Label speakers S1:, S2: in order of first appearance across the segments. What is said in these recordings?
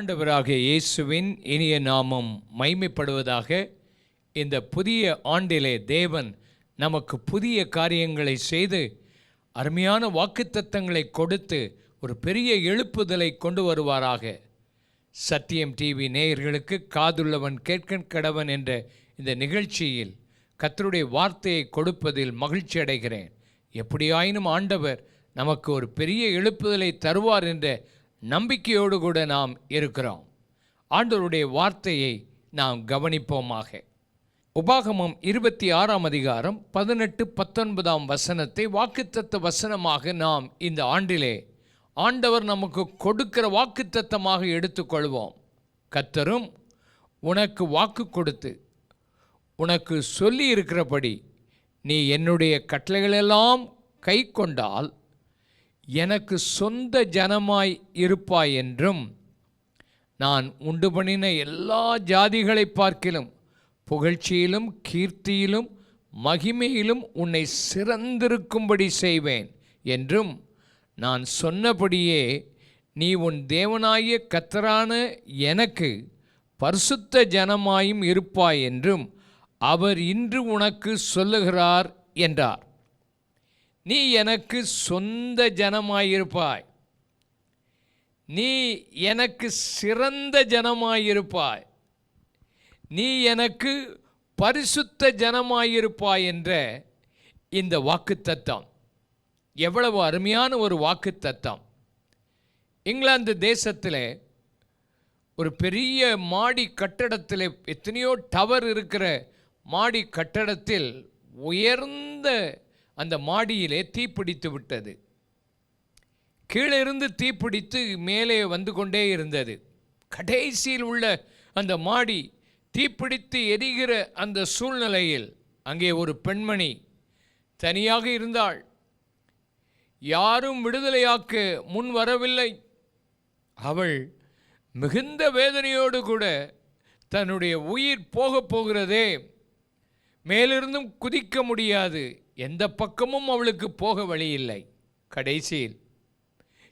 S1: ஆண்டவராகிய இயேசுவின் இனிய நாமம் மைமைப்படுவதாக இந்த புதிய ஆண்டிலே தேவன் நமக்கு புதிய காரியங்களை செய்து அருமையான வாக்குத்தத்தங்களை கொடுத்து ஒரு பெரிய எழுப்புதலை கொண்டு வருவாராக. சத்தியம் டிவி நேயர்களுக்கு காதுள்ளவன் கேட்கன் கடவன் என்ற இந்த நிகழ்ச்சியில் கத்தருடைய வார்த்தையை கொடுப்பதில் மகிழ்ச்சி அடைகிறேன். எப்படியாயினும் ஆண்டவர் நமக்கு ஒரு பெரிய எழுப்புதலை தருவார் என்ற நம்பிக்கையோடு கூட நாம் இருக்கிறோம். ஆண்டவருடைய வார்த்தையை நாம் கவனிப்போமாக. உபாகமம் இருபத்தி ஆறாம் அதிகாரம் பதினெட்டு பத்தொன்பதாம் வசனத்தை வாக்குத்தத்த வசனமாக நாம் இந்த ஆண்டிலே ஆண்டவர் நமக்கு கொடுக்கிற வாக்குத்தத்தமாக எடுத்துக்கொள்வோம். கத்தரும் உனக்கு வாக்கு கொடுத்து உனக்கு சொல்லி இருக்கிறபடி நீ என்னுடைய கட்டளைகளெல்லாம் கை கொண்டால் எனக்கு சொந்த ஜனமாய் இருப்பாய் என்றும் நான் உண்டு பண்ணின எல்லா ஜாதிகளை பார்க்கிலும் புகழ்ச்சியிலும் கீர்த்தியிலும் மகிமையிலும் உன்னை சிறந்திருக்கும்படி செய்வேன் என்றும் நான் சொன்னபடியே நீ உன் தேவனாகிய கத்தரான எனக்கு பரிசுத்த ஜனமாயும் இருப்பாய் என்றும் அவர் இன்று உனக்கு சொல்லுகிறார் என்றார். நீ எனக்கு சொந்த ஜனமாயிருப்பாய். நீ எனக்கு சிறந்த ஜனமாயிருப்பாய். நீ எனக்கு பரிசுத்த ஜனமாயிருப்பாய் என்ற இந்த வாக்குத்தத்தம். எவ்வளவு அருமையான ஒரு வாக்குத்தத்தம். இங்கிலாந்து தேசத்தில் ஒரு பெரிய மாடி கட்டடத்தில் எத்தனையோ டவர் இருக்கிற மாடி கட்டடத்தில் உயர்ந்த அந்த மாடியிலே தீப்பிடித்து விட்டது. கீழே இருந்து தீப்பிடித்து மேலே வந்து கொண்டே இருந்தது. கடைசியில் உள்ள அந்த மாடி தீப்பிடித்து எரிகிற அந்த சூழ்நிலையில் அங்கே ஒரு பெண்மணி தனியாக இருந்தாள். யாரும் விடுதலையாக்க முன் வரவில்லை. அவள் மிகுந்த வேதனையோடு கூட தன்னுடைய உயிர் போகப் போகிறதே. மேலிருந்தும் குதிக்க முடியாது. எந்த பக்கமும் அவளுக்கு போக வழியில்லை. கடைசியில்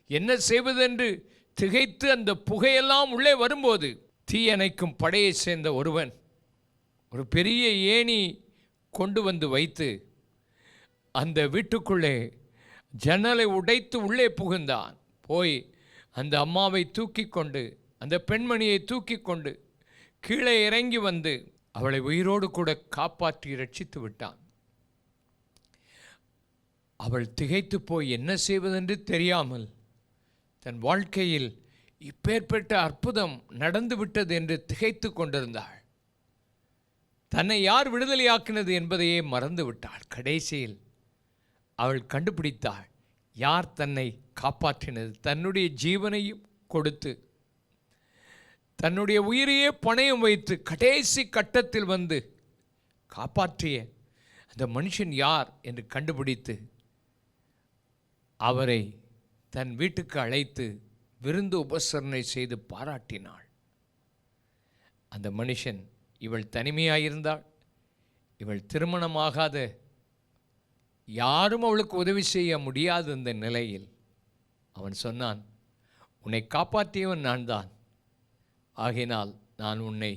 S1: என்ன செய்வதென்று திகைத்து அந்த புகையெல்லாம் உள்ளே வரும்போது தீயணைக்கும் படையை சேர்ந்த ஒருவன் ஒரு பெரிய ஏணி கொண்டு வந்து வைத்து அந்த வீட்டுக்குள்ளே ஜன்னலை உடைத்து உள்ளே புகுந்தான். போய் அந்த அம்மாவை தூக்கி கொண்டு அந்த பெண்மணியை தூக்கி கொண்டு கீழே இறங்கி வந்து அவளை உயிரோடு கூட காப்பாற்றி ரட்சித்து விட்டான். அவள் திகைத்து போய் என்ன செய்வதென்று தெரியாமல் தன் வாழ்க்கையில் இப்பேற்பட்ட அற்புதம் நடந்துவிட்டது என்று திகைத்து கொண்டிருந்தாள். தன்னை யார் விடுதலையாக்கினது என்பதையே மறந்துவிட்டாள் கடைசியில் அவள் கண்டுபிடித்தாள் யார் தன்னை காப்பாற்றினது? தன்னுடைய ஜீவனையும் கொடுத்து தன்னுடைய உயிரையே பணயம் வைத்து கடைசி கட்டத்தில் வந்து காப்பாற்றிய அந்த மனுஷன் யார்? என்று கண்டுபிடித்து அவரை தன் வீட்டுக்கு அழைத்து விருந்து உபசரணை செய்து பாராட்டினாள். அந்த மனுஷன் இவள் தனிமையாயிருந்தாள். இவள் திருமணமாகாத யாரும் அவளுக்கு உதவி செய்ய முடியாத இந்த நிலையில் அவன் சொன்னான் உன்னை காப்பாற்றியவன் நான் தான் ஆகினால் நான் உன்னை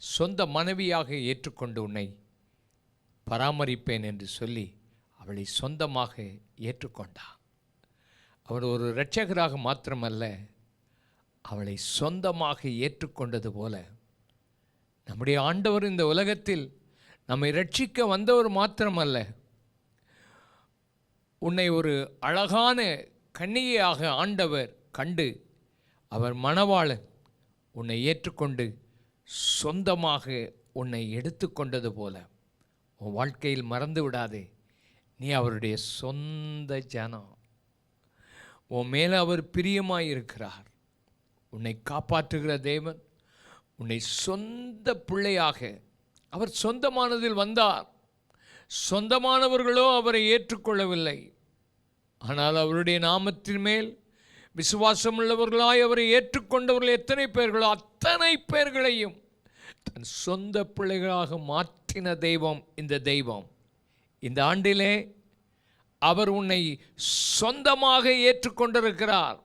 S1: சொந்த மனைவியாக ஏற்றுக்கொண்டு உன்னை பராமரிப்பேன் என்று சொல்லி அவளை சொந்தமாக ஏற்றுக்கொண்டான். அவர் ஒரு இரட்சகராக மாத்திரமல்ல அவளை சொந்தமாக ஏற்றுக்கொண்டது போல. நம்முடைய ஆண்டவர் இந்த உலகத்தில் நம்மை ரட்சிக்க வந்தவர் மாத்திரமல்ல. உன்னை ஒரு அழகான கன்னிகையாக ஆண்டவர் கண்டு அவர் மணவாளன் உன்னை ஏற்றுக்கொண்டு சொந்தமாக உன்னை எடுத்துக்கொண்டது போல. உன் வாழ்க்கையில் மறந்து விடாதே நீ அவருடைய சொந்த ஜனம். உன் மேலே அவர் பிரியமாயிருக்கிறார். உன்னை காப்பாற்றுகிற தேவன் உன்னை சொந்த பிள்ளையாக அவர் சொந்தமானதில் வந்தார். சொந்தமானவர்களோ அவரை ஏற்றுக்கொள்ளவில்லை. ஆனால் அவருடைய நாமத்தின் மேல் விசுவாசம் உள்ளவர்களாய் அவரை ஏற்றுக்கொண்டவர்கள் எத்தனை பேர்களோ அத்தனை பேர்களையும் தன் சொந்த பிள்ளைகளாக மாற்றின தெய்வம் இந்த தெய்வம். இந்த ஆண்டிலே அவர் உன்னை சொந்தமாக ஏற்றுக்கொண்டிருக்கிறார்.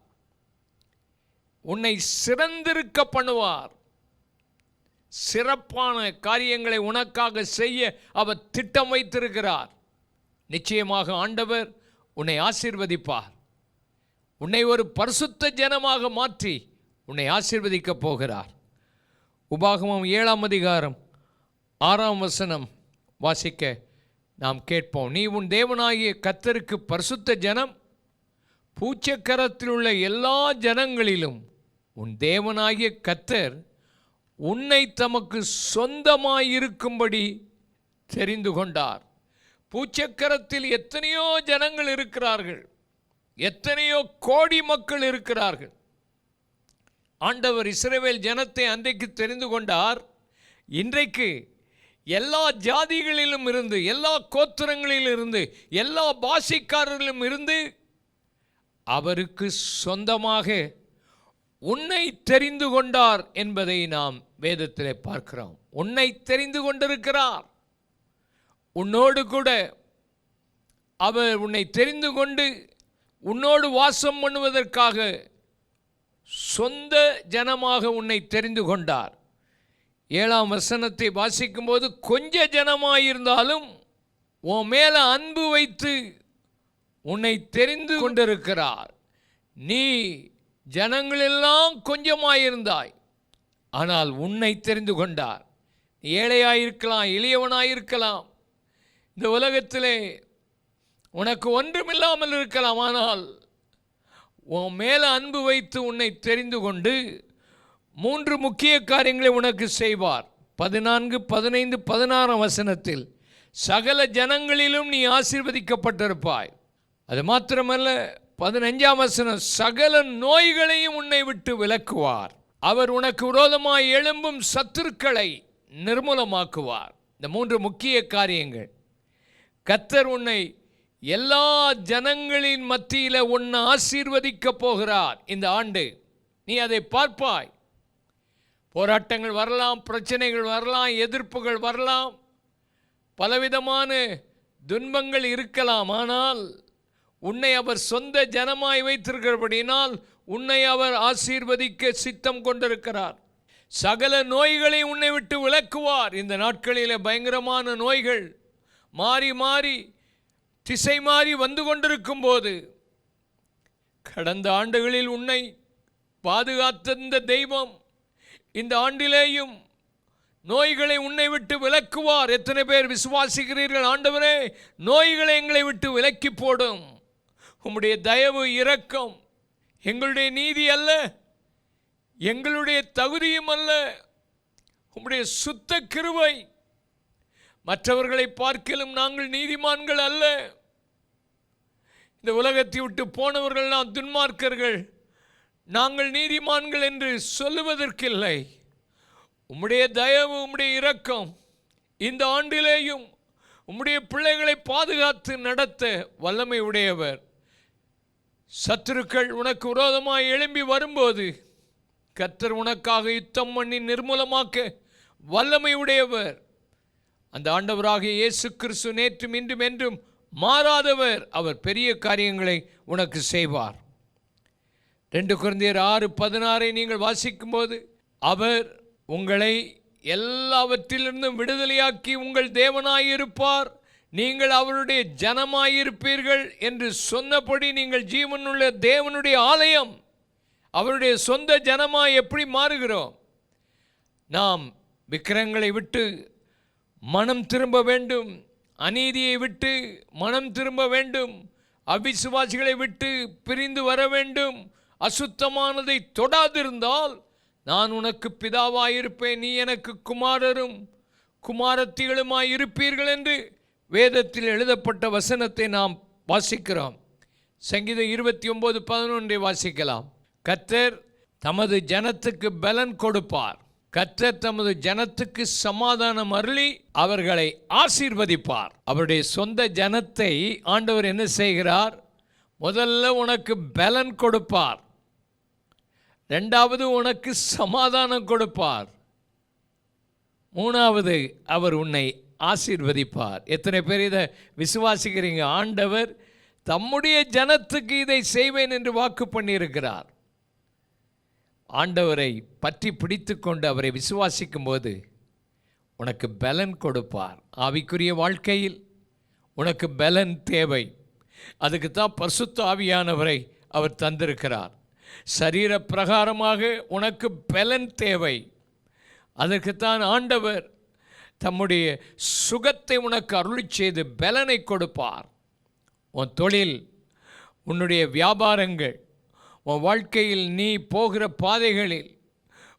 S1: உன்னை சிறந்திருக்க பண்ணுவார். சிறப்பான காரியங்களை உனக்காக செய்ய அவர் திட்டம் வைத்திருக்கிறார். நிச்சயமாக ஆண்டவர் உன்னை ஆசீர்வதிப்பார். உன்னை ஒரு பரிசுத்த ஜனமாக மாற்றி உன்னை ஆசீர்வதிக்கப் போகிறார். உபாகமம் ஏழாம் அதிகாரம் ஆறாம் வசனம் வாசிக்க நாம் கேட்போம் நீ உன் தேவனாகிய கத்தருக்கு பரிசுத்த ஜனம் பூச்சக்கரத்தில் உள்ள எல்லா ஜனங்களிலும் உன் தேவனாகிய கத்தர் உன்னை தமக்கு சொந்தமாயிருக்கும்படி தெரிந்து கொண்டார். பூச்சக்கரத்தில் எத்தனையோ ஜனங்கள் இருக்கிறார்கள் எத்தனையோ கோடி மக்கள் இருக்கிறார்கள். ஆண்டவர் இஸ்ரவேல் ஜனத்தை அன்றைக்கு தெரிந்து கொண்டார் இன்றைக்கு எல்லா ஜாதிகளிலும் இருந்து எல்லா கோத்திரங்களிலும் இருந்து எல்லா பாஷைக்காரர்களிலும் இருந்து அவருக்கு சொந்தமாக உன்னை தெரிந்து கொண்டார் என்பதை நாம் வேதத்தில் பார்க்கிறோம். உன்னை தெரிந்து கொண்டிருக்கிறார். உன்னோடு கூட அவர் உன்னை தெரிந்து கொண்டு உன்னோடு வாசம் பண்ணுவதற்காக சொந்த ஜனமாக உன்னை தெரிந்து கொண்டார். ஏழாம் வசனத்தை வாசிக்கும்போது கொஞ்ச ஜனமாயிருந்தாலும் உன் மேலே அன்பு வைத்து உன்னை தெரிந்து கொண்டிருக்கிறார். நீ ஜனங்களெல்லாம் கொஞ்சமாயிருந்தாய். ஆனால் உன்னை தெரிந்து கொண்டார். ஏழையாயிருக்கலாம் எளியவனாயிருக்கலாம். இந்த உலகத்திலே உனக்கு ஒன்றுமில்லாமல் இருக்கலாம் ஆனால் உன் மேலே அன்பு வைத்து உன்னை தெரிந்து கொண்டு மூன்று முக்கிய காரியங்களை உனக்கு செய்வார். பதினான்கு பதினைந்து பதினாறாம் வசனத்தில் சகல ஜனங்களிலும் நீ ஆசீர்வதிக்கப்பட்டிருப்பாய். அது மாத்திரமல்ல பதினஞ்சாம் வசனம் சகல நோய்களையும் உன்னை விட்டு விலக்குவார். அவர் உனக்கு விரோதமாய் எழும்பும் சத்துருக்களை நிர்மூலமாக்குவார். இந்த மூன்று முக்கிய காரியங்கள். கத்தர் உன்னை எல்லா ஜனங்களின் மத்தியில் உன்னை ஆசீர்வதிக்கப் போகிறார். இந்த ஆண்டு நீ அதை பார்ப்பாய். போராட்டங்கள் வரலாம் பிரச்சனைகள் வரலாம் எதிர்ப்புகள் வரலாம். பலவிதமான துன்பங்கள் இருக்கலாம். ஆனால் உன்னை அவர் சொந்த ஜனமாய் வைத்திருக்கிறபடினால் உன்னை அவர் ஆசீர்வதிக்க சித்தம் கொண்டிருக்கிறார். சகல நோய்களை உன்னை விட்டு விளக்குவார் இந்த நாட்களிலே பயங்கரமான நோய்கள் மாறி மாறி திசை மாறி வந்து கொண்டிருக்கும் போது கடந்த ஆண்டுகளில் உன்னை பாதுகாத்த இந்த தெய்வம் இந்த ஆண்டிலேயும் நோய்களை உன்னை விட்டு விலக்குவார். எத்தனை பேர் விசுவாசிக்கிறீர்கள் ஆண்டவரே? நோய்களை எங்களை விட்டு விலக்கி போடும். உம்முடைய தயவு இரக்கம் எங்களுடைய நீதி அல்ல எங்களுடைய தகுதியும் அல்ல. உம்முடைய சுத்த கிருவை மற்றவர்களை பார்க்கலும் நாங்கள் நீதிமான்கள் அல்ல. இந்த உலகத்தை விட்டு போனவர்கள் நாம் துன்மார்க்கர்கள். நாங்கள் நீதிமான்கள் என்று சொல்லுவதற்கில்லை. உம்முடைய தயவு உம்முடைய இரக்கம் இந்த ஆண்டிலேயும் உம்முடைய பிள்ளைகளை பாதுகாத்து நடத்த வல்லமை உடையவர். சத்துருக்கள் உனக்கு விரோதமாக எழும்பி வரும்போது கத்தர் உனக்காக யுத்தம் பண்ணி நிர்மூலமாக்க வல்லமை உடையவர். அந்த ஆண்டவராக இயேசு கிறிஸ்து நேற்றும் இன்றும் என்றும் மாறாதவர். அவர் பெரிய காரியங்களை உனக்கு செய்வார். ரெண்டு குழந்தையர் ஆறு பதினாறை நீங்கள் வாசிக்கும்போது அவர் உங்களை எல்லாவற்றிலிருந்தும் விடுதலையாக்கி உங்கள் தேவனாயிருப்பார். நீங்கள் அவருடைய ஜனமாயிருப்பீர்கள் என்று சொன்னபடி நீங்கள் ஜீவனுள்ள தேவனுடைய ஆலயம் அவருடைய சொந்த ஜனமாக எப்படி மாறுகிறோம்? நாம் விக்கிரங்களை விட்டு மனம் திரும்ப வேண்டும் அநீதியை விட்டு மனம் திரும்ப வேண்டும் அவிசுவாசிகளை விட்டு பிரிந்து வர வேண்டும் அசுத்தமானதை தொடாதிருந்தால் நான் உனக்கு பிதாவாயிருப்பேன் நீ எனக்கு குமாரரும் குமாரத்திகளுமாய் இருப்பீர்கள் என்று வேதத்தில் எழுதப்பட்ட வசனத்தை நாம் வாசிக்கிறோம். சங்கீதம் இருபத்தி ஒன்பது பதினொன்றை வாசிக்கலாம். கத்தர் தமது ஜனத்துக்கு பலன் கொடுப்பார். கத்தர் தமது ஜனத்துக்கு சமாதானம் அருளி அவர்களை ஆசீர்வதிப்பார். அவருடைய சொந்த ஜனத்தை ஆண்டவர் என்ன செய்கிறார்? முதல்ல உனக்கு பலன் கொடுப்பார். ரெண்டாவது உனக்கு சமாதானம் கொடுப்பார். மூணாவது அவர் உன்னை ஆசீர்வதிப்பார். எத்தனை பேர் இதை விசுவாசிக்கிறீங்க? ஆண்டவர் தம்முடைய ஜனத்துக்கு இதை செய்வேன் என்று வாக்கு பண்ணியிருக்கிறார். ஆண்டவரை பற்றி பிடித்து கொண்டு அவரை விசுவாசிக்கும் போது உனக்கு பலன் கொடுப்பார். ஆவிக்குரிய வாழ்க்கையில் உனக்கு பலன் தேவை. அதுக்கு தான் பசுத்த ஆவியானவரை அவர் தந்திருக்கிறார். சரீர பிரகாரமாக உனக்கு பலன் தேவை. அதற்குத்தான் ஆண்டவர் தம்முடைய சுகத்தை உனக்கு அருளி செய்து பலனை கொடுப்பார். உன் தொழில் உன்னுடைய வியாபாரங்கள் உன் வாழ்க்கையில் நீ போகிற பாதைகளில்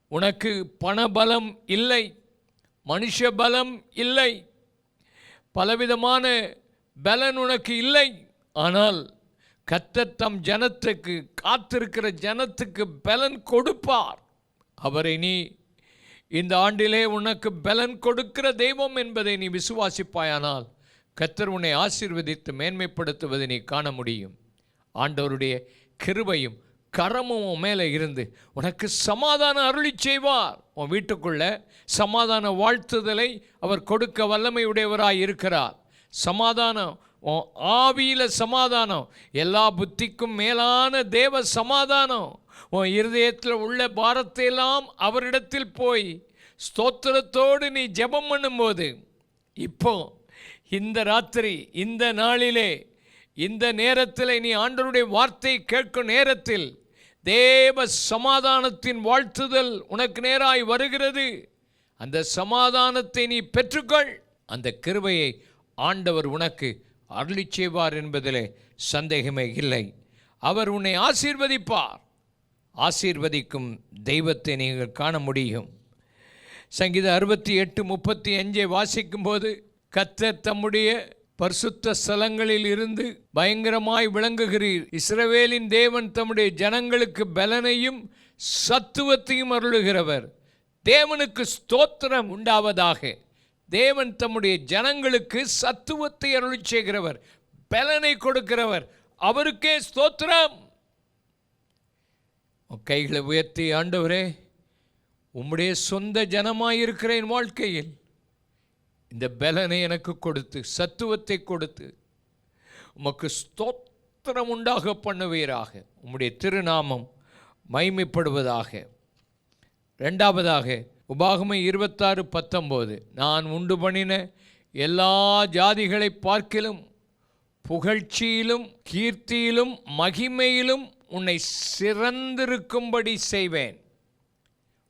S1: உனக்கு பணபலம் இல்லை மனுஷ பலம் இல்லை பலவிதமான பலன் உனக்கு இல்லை. ஆனால் கத்தர் தம் ஜனத்துக்கு காத்திருக்கிற ஜனத்துக்கு பலன் கொடுப்பார். அவரை நீ இந்த ஆண்டிலே உனக்கு பலன் கொடுக்கிற தெய்வம் என்பதை நீ விசுவாசிப்பாயானால் கத்தர் உன்னை ஆசீர்வதித்து மேன்மைப்படுத்துவதை நீ காண முடியும். ஆண்டவருடைய கிருபையும் கரமும் உன் மேலே இருந்து உனக்கு சமாதான அருளி செய்வார். உன் வீட்டுக்குள்ள சமாதான வாழ்த்துதலை அவர் கொடுக்க வல்லமை உடையவராய் இருக்கிறார். சமாதானம் உன் ஆவியில சமாதானம். எல்லா புத்திக்கும் மேலான தேவ சமாதானம். உன் இருதயத்தில் உள்ள பாரத்தையெல்லாம் அவரிடத்தில் போய் ஸ்தோத்திரத்தோடு நீ ஜெபம் பண்ணும்போது இப்போ இந்த ராத்திரி இந்த நாளிலே இந்த நேரத்தில் நீ ஆண்டவருடைய வார்த்தை கேட்கும் நேரத்தில் தேவ சமாதானத்தின் வாழ்த்துதல் உனக்கு நேராய் வருகிறது. அந்த சமாதானத்தை நீ பெற்றுக்கொள். அந்த கிருபையை ஆண்டவர் உனக்கு அருளி செய்வார் என்பதிலே சந்தேகமே இல்லை. அவர் உன்னை ஆசீர்வதிப்பார். ஆசீர்வதிக்கும் தெய்வத்தை நீங்கள் காண முடியும். சங்கீத அறுபத்தி எட்டு முப்பத்தி அஞ்சை வாசிக்கும்போது கத்தர் தம்முடைய பரிசுத்த ஸ்தலங்களில் இருந்து பயங்கரமாய் விளங்குகிறீர். இஸ்ரவேலின் தேவன் தம்முடைய ஜனங்களுக்கு பலனையும் சத்துவத்தையும் அருளுகிறவர். தேவனுக்கு ஸ்தோத்திரம் உண்டாவதாக. தேவன் தம்முடைய ஜனங்களுக்கு சத்துவத்தை அருளி செய்கிறவர் பலனை கொடுக்கிறவர். அவருக்கே ஸ்தோத்திரம். கைகளை உயர்த்தி ஆண்டவரே உம்முடைய சொந்த ஜனமாயிருக்கிற என் வாழ்க்கையில். இந்த பலனை எனக்கு கொடுத்து சத்துவத்தை கொடுத்து உமக்கு ஸ்தோத்திரம் உண்டாக பண்ணுவீராக. உம்முடைய திருநாமம் மைமைப்படுவதாக ரெண்டாவதாக உபாகமை இருபத்தாறு பத்தொம்போது. நான் உண்டு பண்ணின எல்லா ஜாதிகளை பார்க்கிலும் புகழ்ச்சியிலும் கீர்த்தியிலும் மகிமையிலும் உன்னை சிறந்திருக்கும்படி செய்வேன்.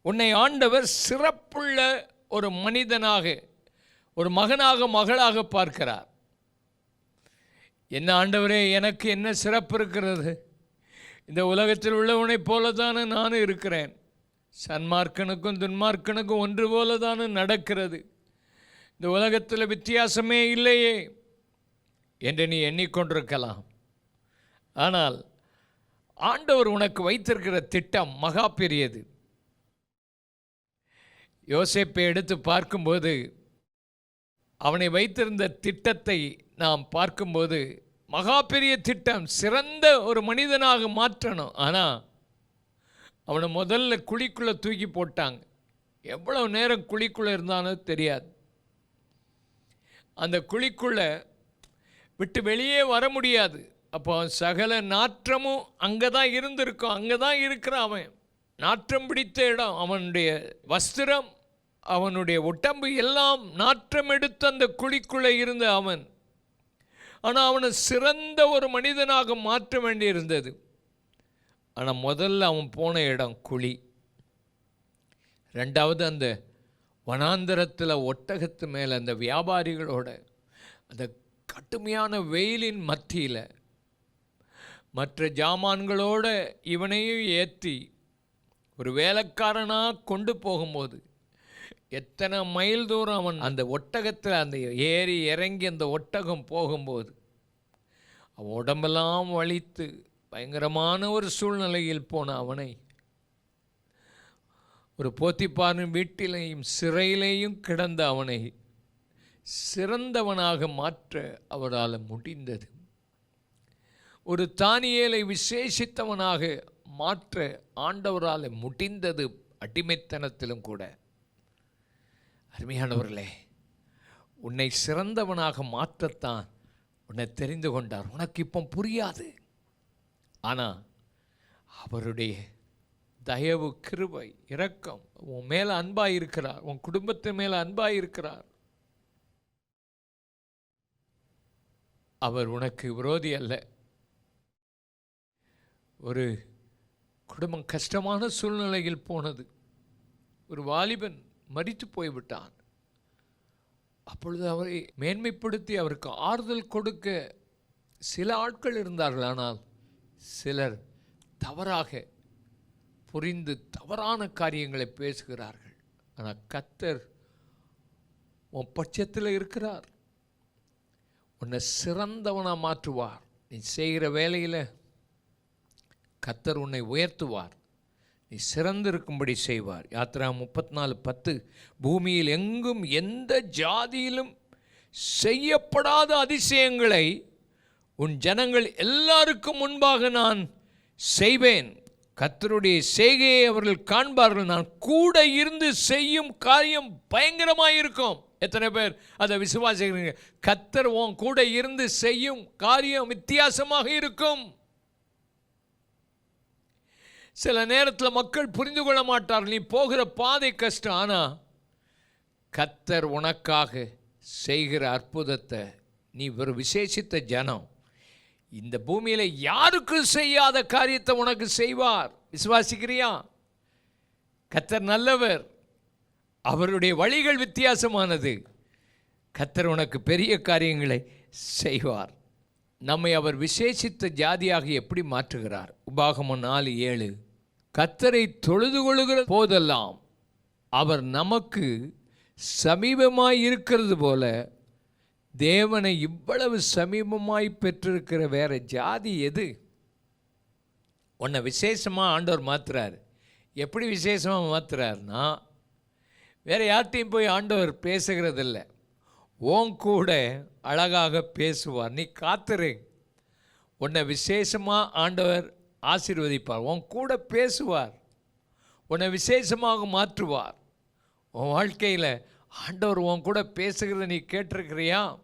S1: உன்னை ஆண்டவர் சிறப்புள்ள ஒரு மனிதனாக ஒரு மகனாக மகளாக பார்க்கிறார். என்ன ஆண்டவரே எனக்கு என்ன சிறப்பு இருக்கிறது? இந்த உலகத்தில் உள்ளவனைப் போல தானே நானும் இருக்கிறேன். சன்மார்க்கனுக்கும் துன்மார்க்கனுக்கும் ஒன்று போல தானே நடக்கிறது. இந்த உலகத்தில் வித்தியாசமே இல்லையே என்று நீ எண்ணிக்கொண்டிருக்கலாம். ஆனால் ஆண்டவர் உனக்கு வைத்திருக்கிற திட்டம் மகா பெரியது. யோசேப்பை எடுத்து பார்க்கும்போது அவனை வைத்திருந்த திட்டத்தை நாம் பார்க்கும்போது மகா பெரிய திட்டம் சிறந்த ஒரு மனிதனாக மாற்றணும். ஆனால் அவனை முதல்ல குழிக்குள்ளே தூக்கி போட்டாங்க. எவ்வளோ நேரம் குழிக்குள்ளே இருந்தானோ தெரியாது. அந்த குழிக்குள்ளே விட்டு வெளியே வர முடியாது. அப்போ சகல நாற்றமும் அங்கே தான் இருந்திருக்கும். அங்கே தான் இருக்கிறான் அவன். நாற்றம் பிடித்த இடம் அவனுடைய வஸ்திரம் அவனுடைய உடம்பு எல்லாம் நாற்றம் எடுத்து அந்த குழிக்குள்ளே இருந்த அவன். ஆனால் அவனை சிறந்த ஒரு மனிதனாக மாற்ற வேண்டியிருந்தது. ஆனால் முதல்ல அவன் போன இடம் குழி. ரெண்டாவது அந்த வனாந்தரத்தில் ஒட்டகத்து மேலே அந்த வியாபாரிகளோட அந்த கடுமையான வெயிலின் மத்தியில் மற்ற ஜாமான்களோட இவனையும் ஏற்றி ஒரு வேலைக்காரனாக கொண்டு போகும்போது எத்தனை மைல் தூரம் அவன் அந்த ஒட்டகத்தில் அந்த ஏறி இறங்கி அந்த ஒட்டகம் போகும்போது அவன் உடம்பெல்லாம் வலித்து பயங்கரமான ஒரு சூழ்நிலையில் போன அவனை. ஒரு போத்திப்பாரின் வீட்டிலேயும் சிறையிலேயும் கிடந்த அவனை சிறந்தவனாக மாற்ற அவரால் முடிந்தது. ஒரு தானியேலை விசேஷித்தவனாக மாற்ற ஆண்டவரால் முடிந்தது அடிமைத்தனத்திலும் கூட. அருமையானவர்களே உன்னை சிறந்தவனாக மாற்றத்தான் உன்னை தெரிந்து கொண்டார். உனக்கு இப்போ புரியாது. ஆனால் அவருடைய தயவு கிருபை இரக்கம் உன் மேலே அன்பாக இருக்கிறார் உன் குடும்பத்தின் மேலே அன்பாக இருக்கிறார் அவர் உனக்கு விரோதி அல்ல. ஒரு குடும்பம் கஷ்டமான சூழ்நிலையில் போனது. ஒரு வாலிபன் மரித்து போய்விட்டான். அப்பொழுது அவரை மேன்மைப்படுத்தி அவருக்கு ஆறுதல் கொடுக்க சில ஆட்கள் இருந்தார்கள். ஆனால் சிலர் தவறாக புரிந்து தவறான காரியங்களை பேசுகிறார்கள். ஆனால் கத்தர் உன் பட்சத்தில் இருக்கிறார். உன்னை சிறந்தவனாக மாற்றுவார். நீ செய்கிற வேலையில் கத்தர் உன்னை உயர்த்துவார். நீ சிறந்திருக்கும்படி செய்வார். யாத்ரா முப்பத்தி நாலு பத்து பூமியில் எங்கும் எந்த ஜாதியிலும் செய்யப்படாத அதிசயங்களை உன் ஜனங்கள் எல்லாருக்கும் முன்பாக நான் செய்வேன். கத்தருடைய செய்கையை அவர்கள் காண்பார்கள். நான் கூட இருந்து செய்யும் காரியம் பயங்கரமாக இருக்கும் எத்தனை பேர் அதை விசுவாசிக்கிறீங்க? கத்தர் உன் கூட இருந்து செய்யும் காரியம் வித்தியாசமாக இருக்கும். சில நேரத்தில் மக்கள் புரிந்து கொள்ள மாட்டார் நீ போகிற பாதை கஷ்டம். ஆனால் கத்தர் உனக்காக செய்கிற அற்புதத்தை நீ ஒரு விசேஷித்த ஜனம் இந்த பூமியில் யாருக்கும் செய்யாத காரியத்தை உனக்கு செய்வார்? விசுவாசிக்கிறியா? கத்தர் நல்லவர். அவருடைய வழிகள் வித்தியாசமானது. கத்தர் உனக்கு பெரிய காரியங்களை செய்வார். நம்மை அவர் விசேஷித்த ஜாதியாக எப்படி மாற்றுகிறார்? உபாகமம் நாலு ஏழு. கத்தரை தொழுது கொள்கிற போதெல்லாம் அவர் நமக்கு சமீபமாய் இருக்கிறது போல தேவனை இவ்வளவு சமீபமாய் பெற்றிருக்கிற வேற ஜாதி எது? உன்னை விசேஷமாக ஆண்டவர் மாற்றுறார் எப்படி விசேஷமாக மாற்றுறாருனா வேறு யார்கிட்டையும் போய் ஆண்டவர் பேசுகிறதில்ல. உன் கூட அழகாக பேசுவார். நீ காத்துரு. உன்னை விசேஷமாக ஆண்டவர் ஆசீர்வதிப்பார். உன் கூட பேசுவார். உன்னை விசேஷமாக மாற்றுவார். உன் வாழ்க்கையில் ஆண்டவர் உன் கூட பேசுகிறத நீ கேட்டிருக்கிறியா?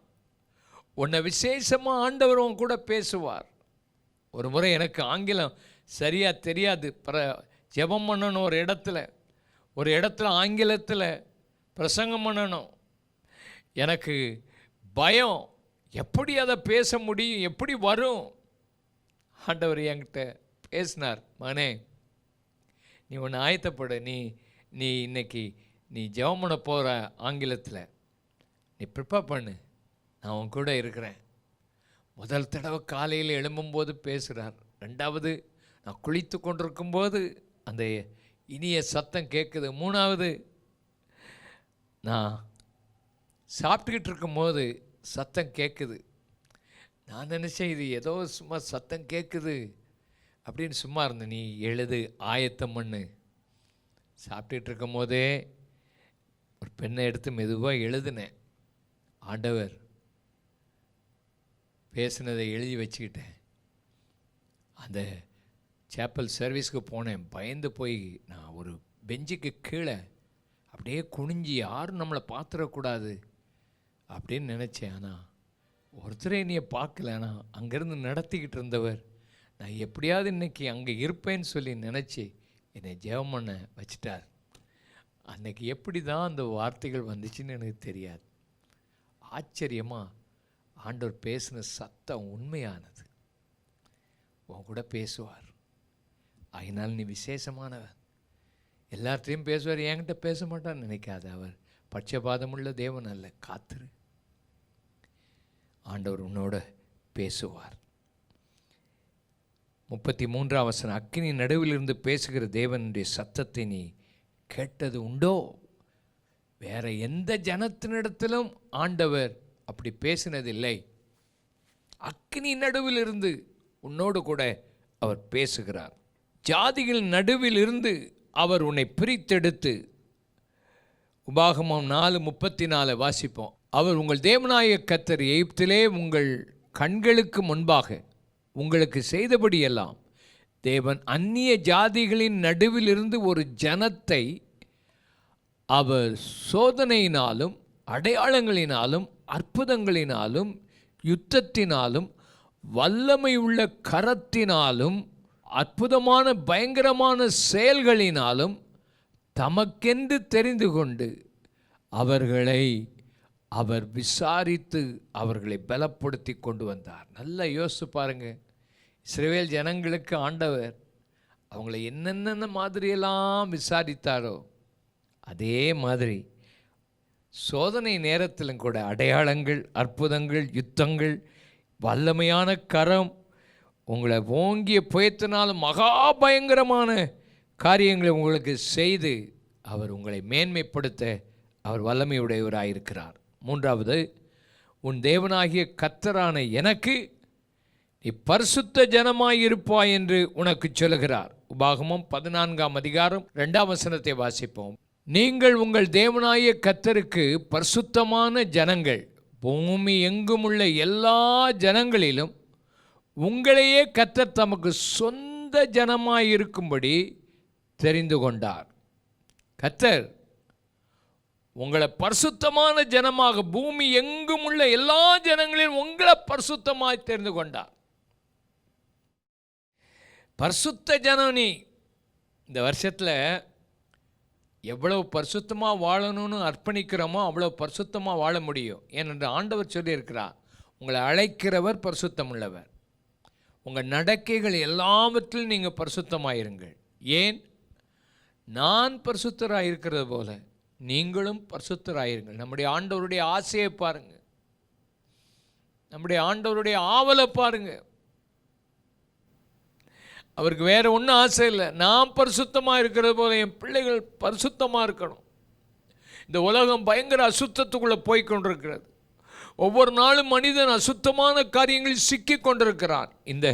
S1: உன்னை விசேஷமாக ஆண்டவர் உன் கூட பேசுவார். ஒரு முறை எனக்கு ஆங்கிலம் சரியாக தெரியாது. பிற ஜெபம் பண்ணணும் ஒரு இடத்துல. ஒரு இடத்துல ஆங்கிலத்தில் பிரசங்கம் பண்ணணும். எனக்கு பயம். எப்படி அதை பேச முடியும்? எப்படி வரும்? ஆண்டவர் என்கிட்ட பேசினார் மகனே நீ ஒன்று ஆயத்தப்படு. நீ நீ இன்னைக்கு நீ ஜெபம் பண்ண போகிற ஆங்கிலத்தில் நீ ப்ரிப்பேர் பண்ணு நான் உன் கூட இருக்கிறேன். முதல் தடவை காலையில் எழும்பும்போது பேசுகிறார் ரெண்டாவது நான் குளித்து கொண்டிருக்கும்போது அந்த இனிய சத்தம் கேட்குது. மூணாவது நான் சாப்பிட்டுக்கிட்டு இருக்கும்போது சத்தம் கேட்குது. நான் நினச்சேன் இது ஏதோ சும்மா சத்தம் கேட்குது. அப்படின்னு சும்மா இருந்தேன் நீ எழுது ஆயத்தம் பண்ணு. சாப்பிட்டுட்டு இருக்கும் போதே ஒரு பெண்ணை எடுத்து மெதுவாக எழுதினேன். ஆண்டவர் பேசினதை எழுதி வச்சுக்கிட்டேன். அந்த சேப்பல் சர்வீஸ்க்கு போனேன். பயந்து போய் நான் ஒரு பெஞ்சுக்கு கீழே அப்படியே குனிஞ்சி யாரும் நம்மளை பார்த்துடக்கூடாது அப்படின்னு நினச்சேன். ஆனால் ஒருத்தரே என்னைய பார்க்கல. ஆனால் அங்கேருந்து நடத்திக்கிட்டு இருந்தவர் நான் எப்படியாவது இன்னைக்கு அங்கே இருப்பேன்னு சொல்லி நினச்சி என்னை ஜெபம் பண்ண வச்சிட்டார். அன்னைக்கு எப்படி தான் அந்த வார்த்தைகள் வந்துச்சுன்னு எனக்கு தெரியாது. ஆச்சரியமாக ஆண்டவர் பேசின சத்தம் உண்மையானது. உன் கூட பேசுவார். அதனால் நீ விசேஷமானவன் எல்லார்ட்டையும் பேசுவார் என்கிட்ட பேச மாட்டான்னு நினைக்காத அவர். பட்சபாதமுள்ள தேவன் அல்ல காத்துரு. ஆண்டவர் உன்னோட பேசுவார். முப்பத்தி மூன்றாம் வசனம் அக்கினி நடுவில் இருந்து பேசுகிற தேவனுடைய சத்தத்தை நீ கேட்டது உண்டோ? வேற எந்த ஜனத்தினிடத்திலும் ஆண்டவர் அப்படி பேசினதில்லை. அக்னி நடுவில் இருந்து உன்னோடு கூட அவர் பேசுகிறார். ஜாதிகள் நடுவில் இருந்து அவர் உன்னை பிரித்தெடுத்து. உபாகமம் நாலு முப்பத்தி நாலு வாசிப்போம். அவர் உங்கள் தேவநாய கத்தர் எகிப்திலே உங்கள் கண்களுக்கு முன்பாக உங்களுக்கு செய்தபடியெல்லாம் தேவன் அந்நிய ஜாதிகளின் நடுவிலிருந்து ஒரு ஜனத்தை அவர் சோதனையினாலும் அடையாளங்களினாலும் அற்புதங்களினாலும் யுத்தத்தினாலும் வல்லமை உள்ள கரத்தினாலும் அற்புதமான பயங்கரமான செயல்களினாலும் தமக்கென்று தெரிந்து கொண்டு அவர்களை அவர் விசாரித்து அவர்களை பலப்படுத்தி கொண்டு வந்தார். நல்லா யோசிச்சு பாருங்கள் இஸ்ரவேல் ஜனங்களுக்கு ஆண்டவர் அவங்கள என்னென்ன மாதிரியெல்லாம் விசாரித்தாரோ அதே மாதிரி சோதனை நேரத்திலும் கூட அடையாளங்கள் அற்புதங்கள் யுத்தங்கள் வல்லமையான கரம் உங்களை ஓங்கிய புயத்தினாலும் மகா பயங்கரமான காரியங்களை உங்களுக்கு செய்து அவர் உங்களை மேன்மைப்படுத்த அவர் வல்லமையுடையவராயிருக்கிறார். மூன்றாவது உன் தேவனாகிய கத்தரான எனக்கு நீ பரிசுத்த ஜனமாய் இருப்பாய் என்று உனக்கு சொல்லுகிறார். உபாகமம் பதினான்காம் அதிகாரம் இரண்டாம் வசனத்தை வாசிப்போம். நீங்கள் உங்கள் தேவனாய கத்தருக்கு பரிசுத்தமான ஜனங்கள் பூமி எங்கும் உள்ள எல்லா ஜனங்களிலும் உங்களையே கத்தர் தமக்கு சொந்த ஜனமாய் இருக்கும்படி தெரிந்து கொண்டார். கத்தர் உங்களை பரிசுத்தமான ஜனமாக பூமி எங்கும் உள்ள எல்லா ஜனங்களிலும் உங்களை பரிசுத்தமாய் தெரிந்து கொண்டார். பரிசுத்த ஜனம் நீ இந்த வருஷத்தில் எவ்வளவு பரிசுத்தமாக வாழணும்னு அர்ப்பணிக்கிறோமோ அவ்வளோ பரிசுத்தமாக வாழ முடியும். ஏனென்று ஆண்டவர் சொல்லியிருக்கிறார் உங்களை அழைக்கிறவர் பரிசுத்தம் உள்ளவர் உங்கள் நடக்கைகள் எல்லாவற்றிலும் நீங்கள் பரிசுத்தமாயிருங்கள். ஏன்? நான் பரிசுத்தராக இருக்கிறது போல நீங்களும் பரிசுத்தராயிருங்கள். நம்முடைய ஆண்டவருடைய ஆசையை பாருங்கள் நம்முடைய ஆண்டவருடைய ஆவலை பாருங்கள் அவருக்கு வேறு ஒன்றும் ஆசை இல்லை. நான் பரிசுத்தமாக இருக்கிறது போல என் பிள்ளைகள் பரிசுத்தமாக இருக்கணும். இந்த உலகம் பயங்கர அசுத்தத்துக்குள்ளே போய் கொண்டிருக்கிறது. ஒவ்வொரு நாளும் மனிதன் அசுத்தமான காரியங்களில் சிக்கி கொண்டிருக்கிறான். இந்த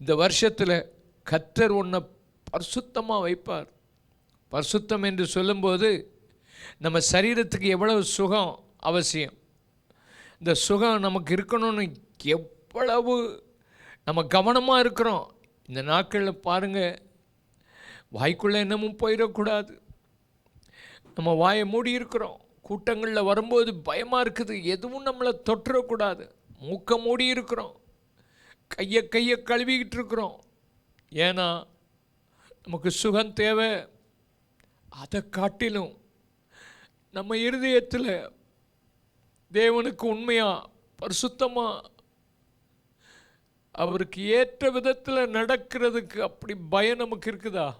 S1: இந்த வருஷத்தில் கத்தர் ஒன்றை பரிசுத்தமாக வைப்பார். பரிசுத்தம் என்று சொல்லும்போது நம்ம சரீரத்துக்கு எவ்வளவு சுகம் அவசியம். இந்த சுகம் நமக்கு இருக்கணும்னு எவ்வளவு நம்ம கவனமாக இருக்கிறோம். இந்த நாட்களில் பாருங்கள் வாய்க்குள்ளே என்னமும் போயிடக்கூடாது. நம்ம வாயை மூடி இருக்கிறோம். கூட்டங்களில் வரும்போது பயமாக இருக்குது. எதுவும் நம்மளை தொட்டுறக்கூடாது மூக்க மூடி இருக்கிறோம். கையை கையை கழுவிக்கிட்டு இருக்கிறோம். ஏன்னா நமக்கு சுகம் தேவை. அதை காட்டிலும் நம்ம இருதயத்தில் தேவனுக்கு உண்மையாக பரிசுத்தமாக அவருக்கு ஏற்ற விதத்தில் நடக்கிறதுக்கு அப்படி பயம் நமக்கு இருக்குதா?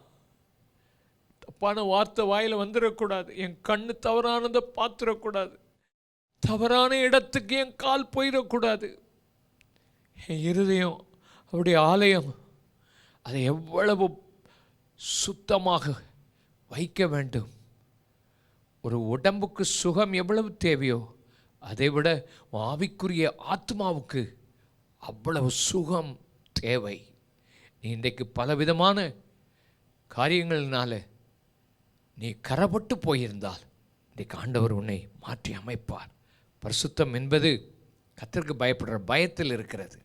S1: தப்பான வார்த்தை வாயில் வந்துடக்கூடாது என் கண்ணு தவறானதை பார்த்துடக்கூடாது தவறான இடத்துக்கு என் கால் போயிடக்கூடாது என் இருதயம் அவருடைய ஆலயம் அதை எவ்வளவு சுத்தமாக வைக்க வேண்டும்? ஒரு உடம்புக்கு சுகம் எவ்வளவு தேவையோ அதை விட ஆவிக்குரிய ஆத்மாவுக்கு அவ்வளவு சுகம் தேவை. நீ இன்றைக்கு பலவிதமான காரியங்களினால நீ கரப்பட்டு போயிருந்தால் இன்றைக்கு ஆண்டவர் உன்னை மாற்றி அமைப்பார். பரிசுத்தம் என்பது கத்திற்கு பயப்படுற பயத்தில் இருக்கிறது.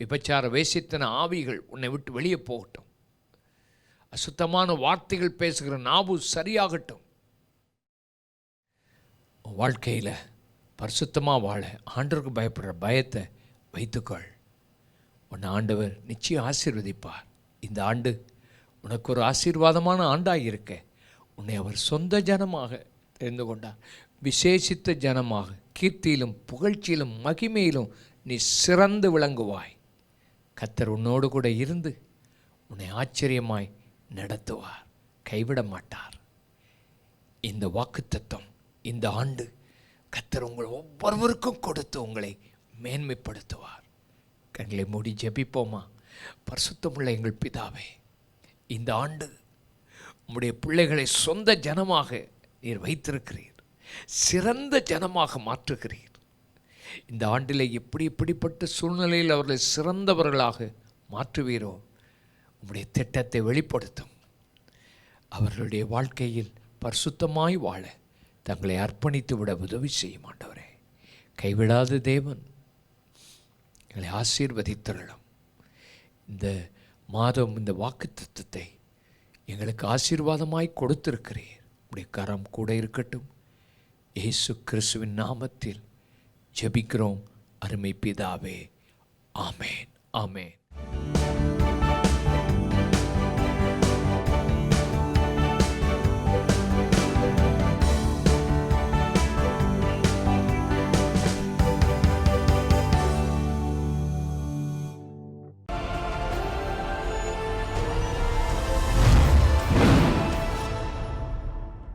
S1: விபச்சார வேசித்தன ஆவிகள் உன்னை விட்டு வெளியே போகட்டும். அசுத்தமான வார்த்தைகள் பேசுகிற நாவு சரியாகட்டும். வாழ்க்கையில் பரிசுத்தமாக வாழ ஆண்டருக்கு பயப்படுற பயத்தை வைத்துக்கொள். உன்னை ஆண்டவர் நிச்சயம் ஆசீர்வதிப்பார். இந்த ஆண்டு உனக்கு ஒரு ஆசீர்வாதமான ஆண்டாக இருக்க. உன்னை அவர் சொந்த ஜனமாக தெரிந்து கொண்டார். விசேஷித்த ஜனமாக கீர்த்தியிலும் புகழ்ச்சியிலும் மகிமையிலும் நீ சிறந்து விளங்குவாய். கத்தர் உன்னோடு கூட இருந்து உன்னை ஆச்சரியமாய் நடத்துவார். கைவிட மாட்டார். இந்த வாக்குத்தத்தம் இந்த ஆண்டு கத்தர் உங்கள் ஒவ்வொருவருக்கும் கொடுத்து உங்களை மேன்மைப்படுத்துவார். கண்களை மூடி ஜெபிப்போமா? பரிசுத்தமுள்ள எங்கள் பிதாவே இந்த ஆண்டு உம்முடைய பிள்ளைகளை சொந்த ஜனமாக நீர் வைத்திருக்கிறீர். சிறந்த ஜனமாக மாற்றுகிறீர். இந்த ஆண்டில் எப்படி இப்படிப்பட்ட சூழ்நிலையில் அவர்களை சிறந்தவர்களாக மாற்றுவீரோ உம்முடைய திட்டத்தை வெளிப்படுத்தும். அவர்களுடைய வாழ்க்கையில் பரிசுத்தமாய் வாழ தங்களை அர்ப்பணித்து விட உதவி செய்யும் ஆண்டவரே. கைவிடாத தேவன் எங்களை ஆசீர்வதித்தருளும். இந்த மாதம் இந்த வாக்குத்தத்தை எங்களுக்கு ஆசீர்வாதமாய் கொடுத்திருக்கிறீர். உடைய கரம் கூட இருக்கட்டும். இயேசு கிறிஸ்துவின் நாமத்தில் ஜெபிக்கிறோம். அருமை பிதாவே ஆமேன் ஆமேன்.